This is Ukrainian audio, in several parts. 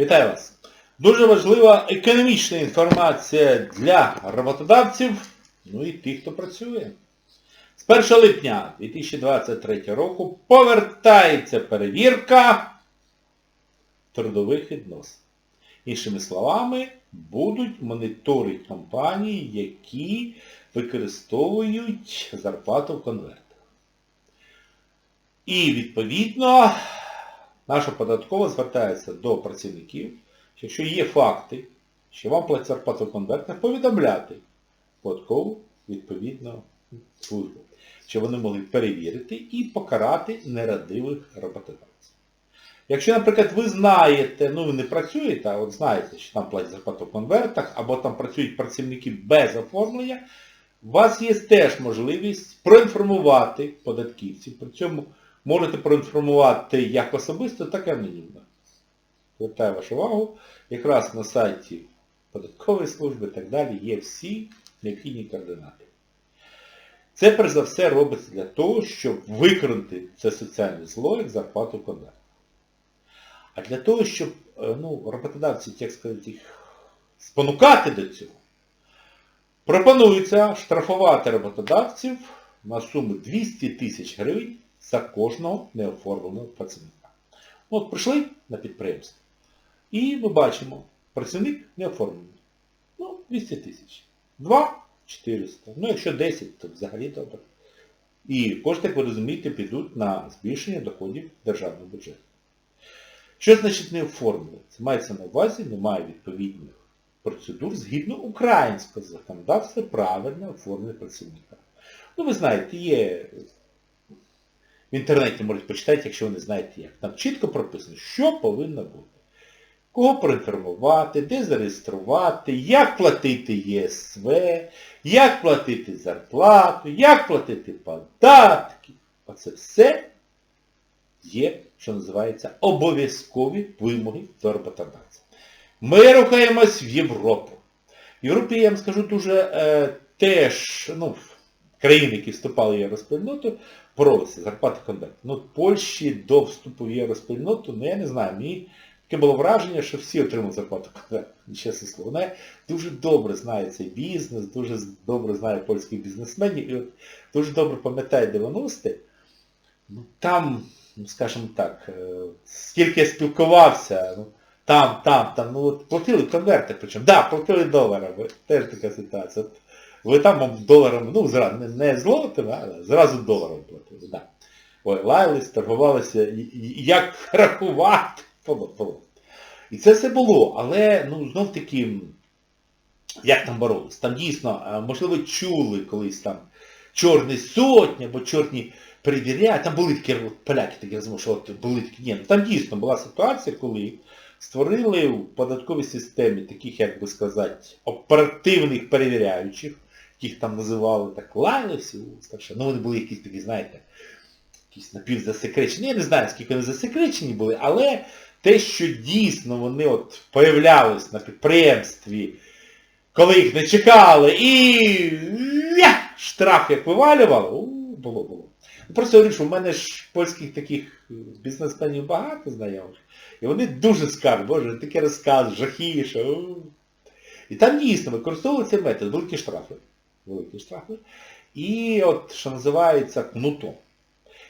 Вітаю вас! Дуже важлива економічна інформація для роботодавців, ну і тих, хто працює. З 1 липня 2023 року повертається перевірка трудових відносин. Іншими словами, будуть моніторити компанії, які використовують зарплату в конвертах. І відповідно наша податкова звертається до працівників, якщо є факти, що вам платять в повідомляти податкову відповідну службу, щоб вони могли перевірити і покарати нерадивих роботодавців. Якщо, наприклад, ви знаєте, ну ви не працюєте, а от знаєте, що там платять зарплату в конвертах, або там працюють працівники без оформлення, у вас є теж можливість проінформувати податківців. При цьому можете проінформувати як особисто, так і анонімно. Звертаю вашу увагу, якраз на сайті податкової служби і так далі є всі необхідні координати. Це, перш за все, робиться для того, щоб виконати це соціальне зло, як зарплату в. А для того, щоб е, ну, роботодавці, як сказати, їх спонукати до цього, пропонується штрафувати роботодавців на суму 200 тисяч гривень за кожного неоформленого працівника. От прийшли на підприємство. І ми бачимо, працівник не оформлений. Ну, 200 тисяч. 2 400. Ну, якщо 10, то взагалі добре. І кошти, як ви розумієте, підуть на збільшення доходів державного бюджету. Що значить не оформлено? Це мається на увазі, немає відповідних процедур згідно українського законодавства правильно оформлення працівника. Ну, ви знаєте, є в інтернеті можете почитати, якщо ви не знаєте як. Там чітко прописано, що повинно бути. Кого проінформувати, де зареєструвати, як платити ЄСВ, як платити зарплату, як платити податки. Оце все є, що називається, обов'язкові вимоги до роботодавця. Ми рухаємось в Європу. В Європі, я вам скажу, дуже е, теж, ну, країни, які вступали в євроспільноту, боролися зарплати конвент. Ну, Польщі до вступу в євроспільноту, ну я не знаю, мені таке було враження, що всі отримали зарплату конвент. Чесне слово. Вона дуже добре знає цей бізнес, дуже добре знає польських бізнесменів і от дуже добре пам'ятає 90-ті. Ну, там, ну, скажімо так, е, скільки я спілкувався, ну, там, там, там, ну от платили конверти, причому, да, платили доларами, теж така ситуація. Ви там вам доларами, ну, зразу, не, злотими, але зразу доларами платили, да. Ой, лаялись, торгувалися, як рахувати. І це все було, але, ну, знов таки, як там боролись? Там дійсно, е, можливо, чули колись там чорні сотні, або чорні перевіряють, там були такі поляки, такі от були такі, ні, ну там дійсно була ситуація, коли створили в податковій системі таких, як би сказати, оперативних перевіряючих, яких там називали так лайлесі, ну вони були якісь такі, знаєте, якісь напівзасекречені. Я не знаю, скільки вони засекречені були, але те, що дійсно вони от появлялись на підприємстві, коли їх не чекали, і штраф як вивалювали, у, було, було. Ну, Просто говорю, що в мене ж польських таких бізнесменів багато знайомих. І вони дуже скажуть, боже, таке розказ, що... у. І там дійсно використовували цей метод, великі штрафи. Великі штрафи. І от, що називається, кнутом.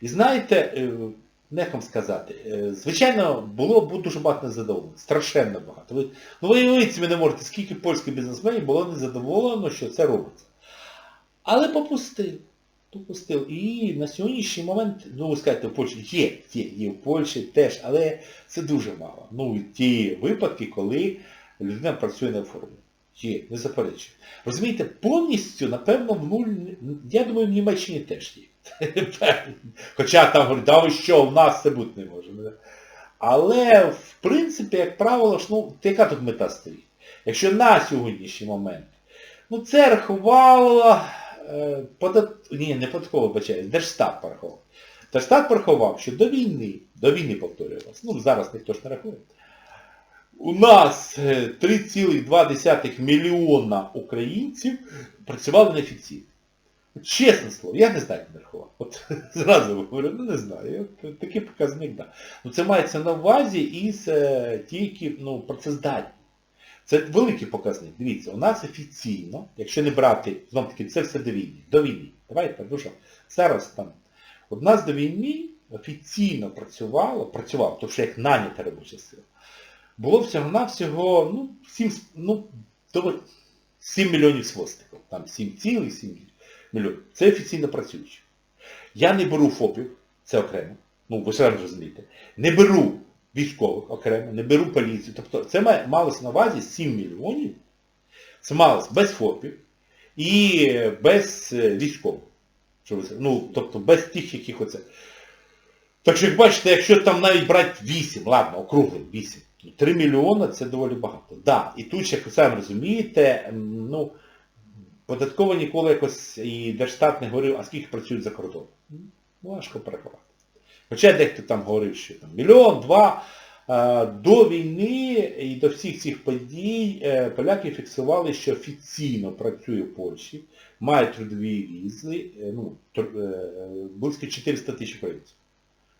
І знаєте, е, нехом сказати, е, звичайно, було б дуже багато незадоволених. Страшенно багато. Ви, ну ви уявити собі не можете, скільки польських бізнесменів було незадоволено, що це робиться. Але попустив. Попустив. І на сьогоднішній момент, ну ви скажете, в Польщі є, є, є в Польщі теж, але це дуже мало. Ну, ті випадки, коли людина працює на формі. Є, не заперечую. Розумієте, повністю, напевно, в нуль, я думаю, в Німеччині теж є. Хоча там говорять, да ви що, в нас це бути не може. Але, в принципі, як правило, ж, ну, яка тут мета стоїть? Якщо на сьогоднішній момент, ну це рахувало, е, подат... ні, не податково бачаюсь, Держстат порахував. Держстат порахував, що до війни, до війни повторюю вас, ну зараз ніхто ж не рахує, у нас е, 3,2 мільйона українців працювали неофіційно. Чесне слово, я не знаю, як нарахувати. От зразу говорю, ну не знаю. Такий показник, да. Ну це мається на увазі із е, тільки ну, працездатні. Це великий показник. Дивіться, у нас офіційно, якщо не брати, знов таки, це все до війни. До війни. Давайте, ну що, зараз там. У нас до війни офіційно працювало, працював, тобто як нанята робоча сила. Було всього-навсього, ну, 7, ну, 7 мільйонів свостиків. Там 7,7 мільйонів. Це офіційно працюючі. Я не беру ФОПів, це окремо. Ну, ви ж розумієте. Не беру військових окремо, не беру поліцію. Тобто це малося на увазі 7 мільйонів. Це малося без ФОПів і без е, військових. Ну, тобто без тих, яких оце. Так що, як бачите, якщо там навіть брати 8, ладно, округлим 8, 3 мільйони це доволі багато. Да, і тут, як ви самі розумієте, ну, податково ніколи якось і Держстат не говорив, а скільки працюють за кордоном. Важко порахувати. Хоча дехто там говорив, що там мільйон, два. До війни і до всіх цих подій е, поляки фіксували, що офіційно працює в Польщі, має трудові візи, е, ну, е, близько 400 тисяч українців.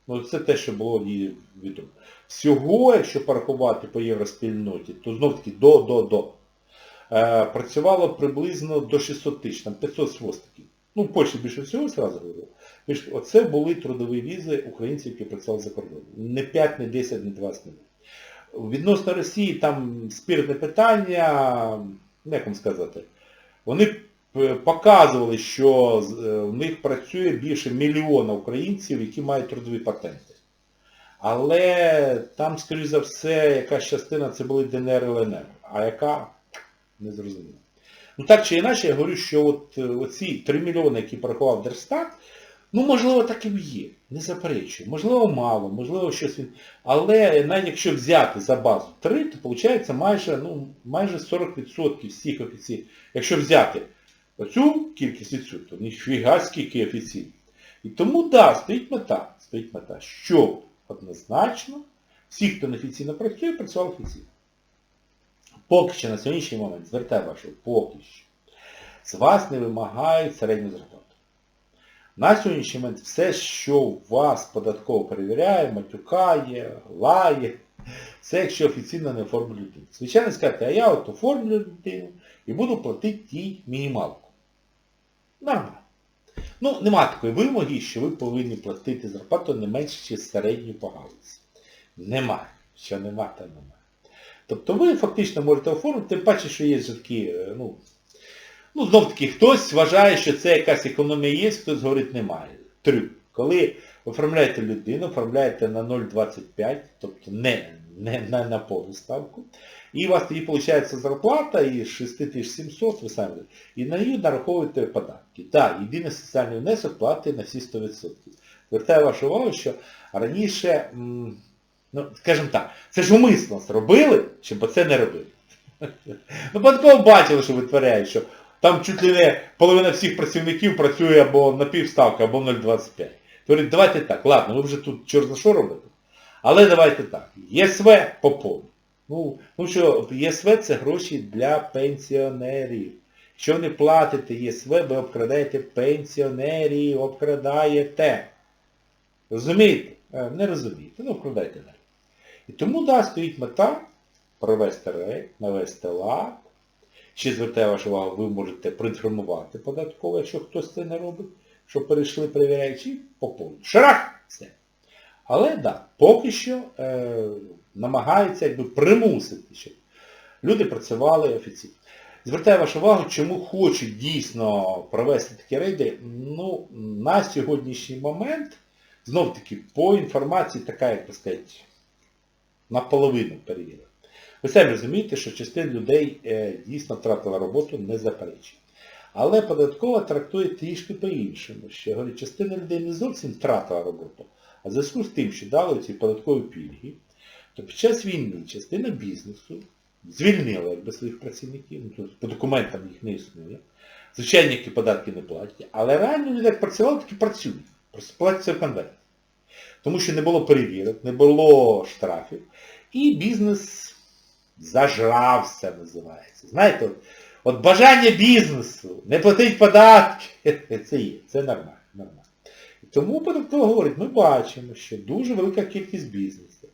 Ну, це те, що було їй відомо. Всього, якщо порахувати по євроспільноті, то знов-таки до, до, до. Е, працювало приблизно до 600 тисяч, там 500 свостиків. Ну, в Польщі більше всього, зразу говорю. Оце були трудові візи українців, які працювали за кордоном. Не 5, не 10, не 20, не Відносно Росії там спірне питання, як вам сказати, вони показували, що е, в них працює більше мільйона українців, які мають трудові патенти. Але там, скоріш за все, якась частина це були ДНР і ЛНР, а яка не зрозуміло. Ну так чи інакше, я говорю, що от е, оці 3 мільйони, які порахував Держстат, ну можливо так і є, не заперечую. Можливо мало, можливо щось він. Але навіть якщо взяти за базу 3, то виходить майже, ну, майже 40% всіх офіційних. Якщо взяти оцю кількість відсотків, ніфіга скільки офіційних. І тому, так, да, стоїть мета, стоїть мета, щоб однозначно всі, хто неофіційно працює, працював офіційно. Поки що на сьогоднішній момент, звертаю вашу, поки що, з вас не вимагають середню зарплату. На сьогоднішній момент все, що вас податково перевіряє, матюкає, лає, це якщо офіційно не оформлю людину. Звичайно, скажете, а я от оформлю людину і буду платити їй мінімалку. Нормально. Ну, нема такої вимоги, що ви повинні платити зарплату не менше, середньої по галузі. Нема. Що нема, то нема. Тобто ви фактично можете оформити, тим паче, що є такі, е, ну, ну знов таки, хтось вважає, що це якась економія є, хтось говорить немає. Трюк. Коли оформляєте людину, оформляєте на 0,25, тобто не, не на, на повну ставку, і у вас тоді виходить зарплата із 6700, ви самі, і на неї нараховуєте податки. Так, єдиний соціальний внесок платить на всі 100%. Звертаю вашу увагу, що раніше, ну, скажімо так, це ж умисно зробили, щоб це не робили. Ну, податково бачили, що витворяють, що там чуть ли не половина всіх працівників працює або на півставки, або 0,25. Говорить, давайте так, ладно, ви вже тут чорт за що робите. Але давайте так. ЄСВ поповню. Ну, ну що, ЄСВ це гроші для пенсіонерів. Якщо не платите ЄСВ, ви обкрадаєте пенсіонерів, обкрадаєте. Розумієте? Е, Не розумієте, ну обкрадайте далі. І тому, да, стоїть мета провести рейд, навести лад. Ще звертаю вашу увагу, ви можете проінформувати податково, якщо хтось це не робить, щоб перейшли перевіряючи по повну. Шарах! Все. Але так, да, поки що е, намагаються якби примусити, щоб люди працювали офіційно. Звертаю вашу увагу, чому хочуть дійсно провести такі рейди. Ну, на сьогоднішній момент, знов таки, по інформації така, як би сказати, наполовину перевірена. Ви самі розумієте, що частина людей е, дійсно втратила роботу, не заперечує. Але податкова трактує трішки по-іншому, що говорить, частина людей не зовсім втратила роботу, а зв'язку з тим, що дали ці податкові пільги, то під час війни частина бізнесу звільнила якби своїх працівників, ну, тобто по документам їх не існує. Звичайно, які податки не платять, але реально вони як працювали, так і працюють. Просто платяться в конверті. Тому що не було перевірок, не було штрафів, і бізнес зажрався, називається. Знаєте, от, От бажання бізнесу, не платить податки, це є, це нормально. нормально. Тому податкова говорить, ми бачимо, що дуже велика кількість бізнесу,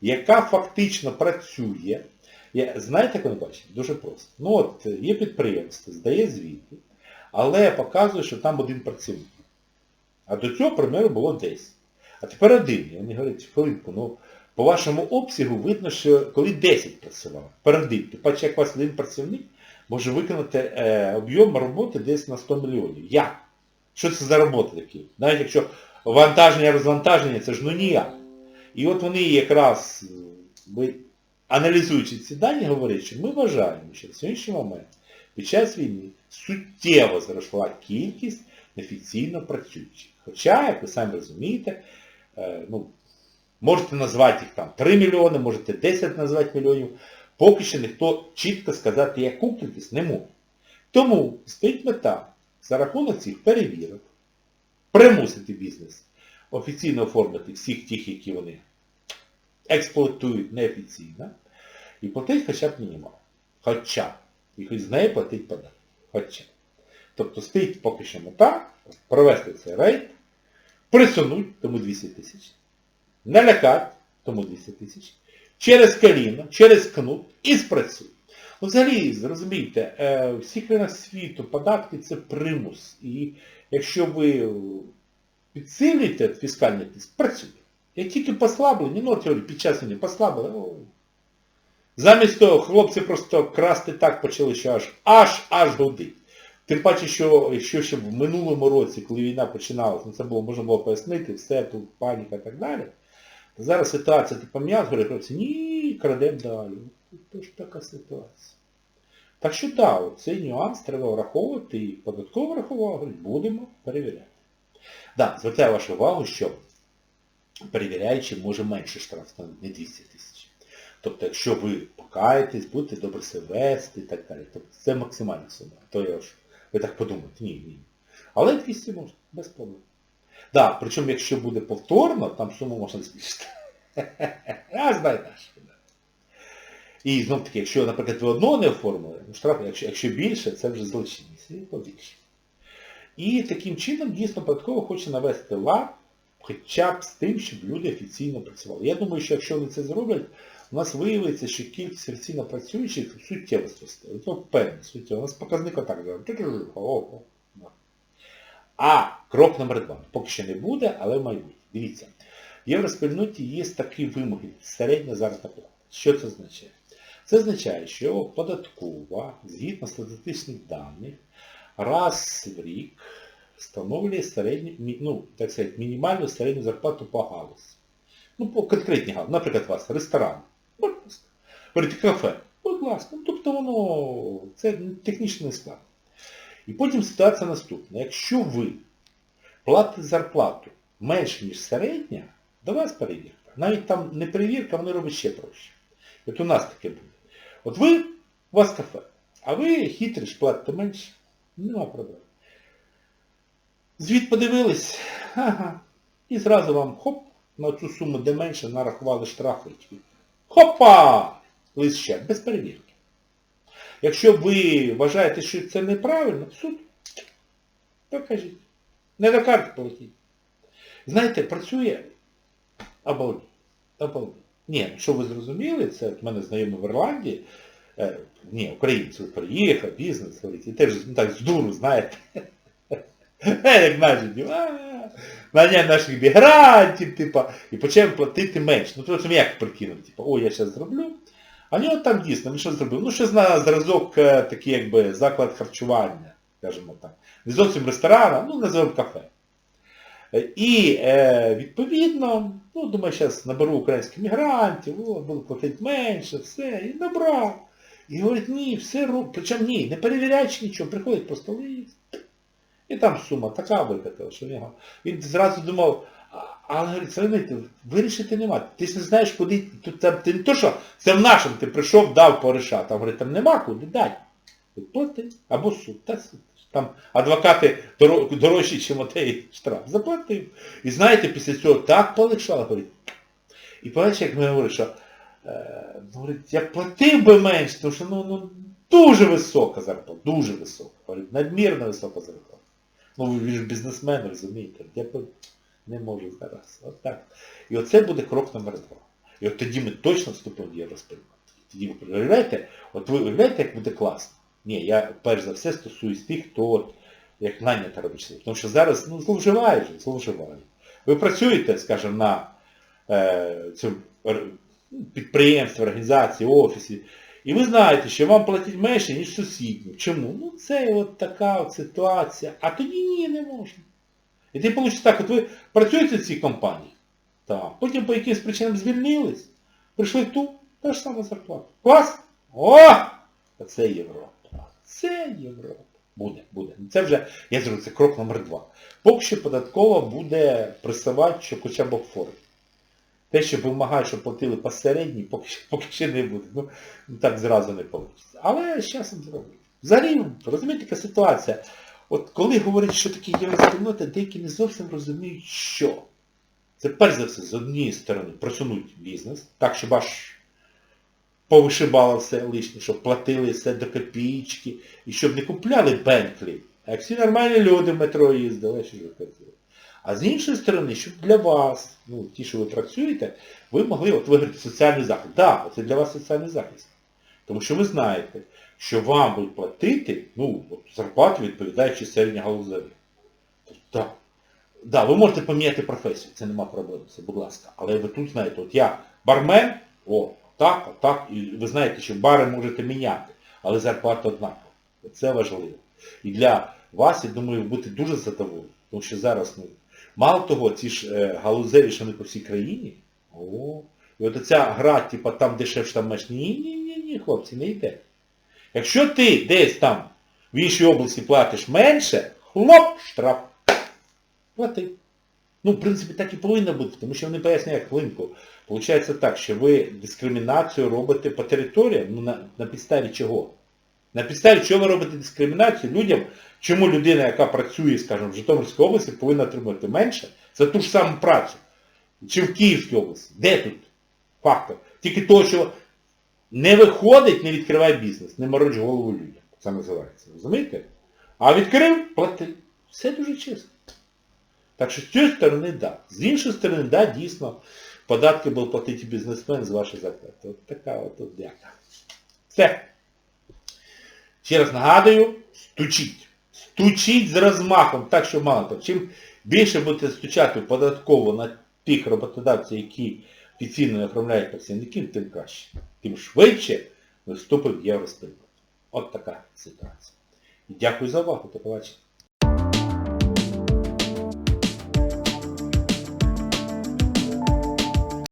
яка фактично працює. Я, знаєте, як вони бачать? Дуже просто. Ну от є підприємство, здає звіти, але показує, що там один працівник. А до цього, примеру, було 10. А тепер один. І вони говорять, хвилинку, ну по вашому обсягу видно, що коли 10 працювало, передив, ти бачиш, як у вас один працівник може виконати е, об'єм роботи десь на 100 мільйонів. Як? Що це за роботи такі? Навіть якщо вантаження, розвантаження, це ж ну ніяк. І от вони якраз, е, аналізуючи ці дані, говорять, що ми вважаємо, що на сьогоднішній момент під час війни суттєво зросла кількість неофіційно працюючих. Хоча, як ви самі розумієте, е, ну, можете назвати їх там 3 мільйони, можете 10 назвати мільйонів, поки що ніхто чітко сказати, яку кількість не може. Тому стоїть мета за рахунок цих перевірок примусити бізнес офіційно оформити всіх тих, які вони експлуатують неофіційно, і платить хоча б мінімал. Хоча. І хоч з неї платить податки. Хоча. Тобто стоїть поки що мета провести цей рейд, присунуть, тому 200 тисяч, налякати, тому 200 тисяч, через коліно, через кнут і спрацює. Ну, взагалі, зрозумійте, е, в всіх країнах світу податки це примус. І якщо ви підсилюєте фіскальний тиск, працює. Як тільки послаблені, ну говорю, під час війни послабили, замість того хлопці просто красти так почали, що аж аж аж гудить. Тим паче, що якщо ще в минулому році, коли війна починалася, ну це було, можна було пояснити, все, тут паніка і так далі, зараз ситуація ти пом'яз, говорять, хлопці, ні, крадемо далі. Це ж така ситуація. Так що так, цей нюанс треба враховувати і податково врахував, будемо перевіряти. Так, звертаю вашу увагу, що перевіряючи може менше штраф, не 200 тисяч. Тобто, якщо ви покаєтесь, будете добре себе вести і так далі. Тобто це максимальна сума. То я ж, ви так подумаєте, ні, ні. Але 200 можна, без проблем. Так, да, причому якщо буде повторно, там суму можна збільшити. А знаєте. І знов таки, якщо, наприклад, ви одного не оформили, ну штраф, якщо, якщо більше, це вже злочинність, і побільше. І таким чином дійсно податково хоче навести лад, хоча б з тим, щоб люди офіційно працювали. Я думаю, що якщо вони це зроблять, у нас виявиться, що кількість офіційно працюючих суттєво зросте. Це впевнений, суттєво. У нас показник отак зараз. А крок номер два. Поки що не буде, але в майбутнє. Дивіться, в євроспільноті є такі вимоги, середня заробітна плата. Що це означає? Це означає, що податкова, згідно статистичних даних, раз в рік встановлює середню, ну, так сказати, мінімальну середню зарплату по галузі. Ну, по конкретній галузі. Наприклад, у вас ресторан. Будь ласка. Говорите, кафе. Будь ласка. Ну, тобто воно, це технічно не. І потім ситуація наступна. Якщо ви платите зарплату менше, ніж середня, до вас перевірка. Навіть там не перевірка, вони роблять ще проще. От у нас таке буде. От ви, у вас кафе, а ви хитриш, платите менше, нема проблем. Звіт подивились, ага, і зразу вам хоп, на цю суму де менше нарахували штрафи. Хопа! Лист ще, без перевірки. Якщо ви вважаєте, що це неправильно, суд, покажіть. Не до карти платіть. Знаєте, працює обалдеть. Обалдеть. Ні, що ви зрозуміли, це от мене знайомий в Ірландії, е, ні, українець приїхав, бізнес, говорить, і теж ну, так з дуру, знаєте. Як наші, наняв наших мігрантів, типа, і почав платити менше. Ну, тобто як прикинув, типа, о, я зараз зроблю. А нього там дійсно, він що зробив? Ну, щось на зразок е, такий, якби, заклад харчування, скажімо так. Не зовсім ресторан, ну, називаємо кафе. І, е, відповідно, ну, думаю, зараз наберу українських мігрантів, о, буду платити менше, все, і набрав. І говорить, ні, все робить. Причому ні, не перевіряючи нічого, приходить просто лист. І там сума така викатила, що він, він зразу думав, але говорить, Соломити, вирішити нема. Ти ж не знаєш, куди. Тут там, ти не то, що це в нашому ти прийшов, дав порішати. Там говорить, там нема куди, дай. Плати. Або суд. Та суд. Там адвокати дорожчі, ніж отей штраф. Заплатив. І знаєте, після цього так полегшало, говорить. І бачиш, як ми говоримо, що е, говорить, я платив би менше, тому що ну, ну, дуже висока зарплата, дуже висока. Говорю, Надмірно висока зарплата. Ну ви ж бізнесмен, розумієте, я не можу зараз. От так. І оце буде крок номер два. І от тоді ми точно вступимо в євроспільноту. Тоді ви уявляєте, от ви уявляєте, як буде класно. Ні, я перш за все стосуюсь тих, хто от, як нанята робить. Тому що зараз ну, зловживають зловживають. Ви працюєте, скажімо, на е, цьому підприємстві, організації, офісі, і ви знаєте, що вам платять менше, ніж сусіднім. Чому? Ну це от така от ситуація. А тоді ні, не можна. І ти вийде так, от ви працюєте в цій компанії, так, потім по якимось причинам звільнились, прийшли тут, та ж сама зарплата. Клас? О! Це Європа. Це Європа. Буде, буде. Це вже, я зроблю, це крок номер два. Поки що податкова буде присувати, що хоча б оформити. Те, що вимагає, щоб платили посередній, поки, що- поки ще не буде. Ну, так зразу не вийде. Але з часом зроблю. Взагалі, розумієте, така ситуація. От коли говорять, що таке євроспільнота, деякі не зовсім розуміють, що. Це перш за все, з однієї сторони, просунуть бізнес, так, щоб аж повишибало все лишнє, щоб платили все до копійки, і щоб не купляли Бентлі, а як всі нормальні люди в метро їздили, що ж ви хотіли. А з іншої сторони, щоб для вас, ну, ті, що ви працюєте, ви могли от виграти соціальний захист. Так, да, це для вас соціальний захист. Тому що ви знаєте, що вам будуть платити, ну, зарплату відповідаючи середньогалузеві. Так. Да, ви можете поміняти професію, це нема проблем, це, будь ласка. Але ви тут знаєте, от я бармен, о, так, так, і ви знаєте, що бари можете міняти, але зарплата однакова. Це важливо. І для вас, я думаю, будете дуже задоволені. Тому що зараз, ну, мало того, ці ж е, галузеві, що вони по всій країні, о, і от ця гра, типа там дешевше, там менше, ні, ні, ні, хлопці, не йде. Якщо ти десь там в іншій області платиш менше, хлоп, штраф. Плати. Ну, в принципі, так і повинно бути, тому що вони пояснюють хвилинку. Получається так, що ви дискримінацію робите по територіям, ну на, на підставі чого? На підставі чого ви робите дискримінацію людям, чому людина, яка працює, скажімо, в Житомирській області, повинна отримати менше за ту ж саму працю, чи в Київській області. Де тут фактор? Тільки того, що не виходить, не відкривай бізнес, не мороч голову людям. Це називається. Розумієте? А відкрив, плати. Все дуже чесно. Так що з цієї сторони. Да. З іншої сторони, да, дійсно, податки буде платити бізнесмен з вашої зарплати. От така от, дяка. Все. Ще раз нагадую, стучіть. Стучіть з розмахом, так що мало. Чим більше будете стучати податково на тих роботодавців, які офіційно не оформляють працівників, тим краще. Тим швидше ми вступимо в євроспільноту. От така ситуація. Дякую за увагу. До побачення.